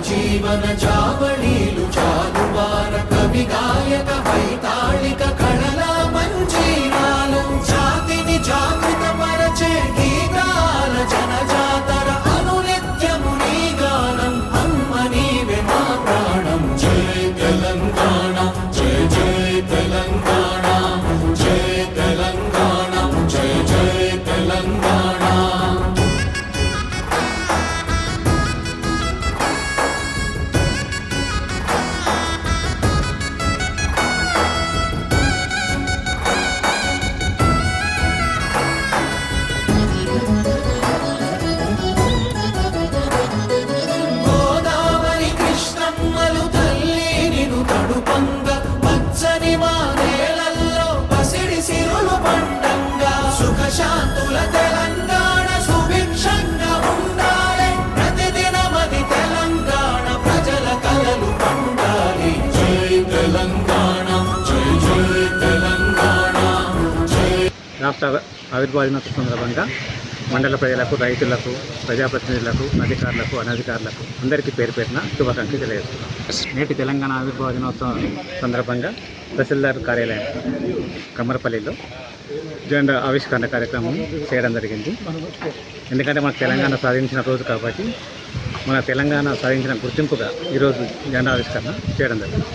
జీవన జావళీలు రాష్ట్ర ఆవిర్భావ దినోత్సవ సందర్భంగా మండల ప్రజలకు రైతులకు ప్రజాప్రతినిధులకు అధికారులకు అనధికారులకు అందరికీ పేరు పేరున శుభాకాంక్షలు తెలియజేస్తున్నాం. నేటి తెలంగాణ ఆవిర్భావ దినోత్సవం సందర్భంగా తహసీల్దార్ కార్యాలయం కమ్మరపల్లిలో జెండా ఆవిష్కరణ కార్యక్రమం చేయడం జరిగింది. ఎందుకంటే మన తెలంగాణ సాధించిన రోజు కాబట్టి మన తెలంగాణ సాధించిన గుర్తింపుగా ఈరోజు జెండా ఆవిష్కరణ చేయడం జరిగింది.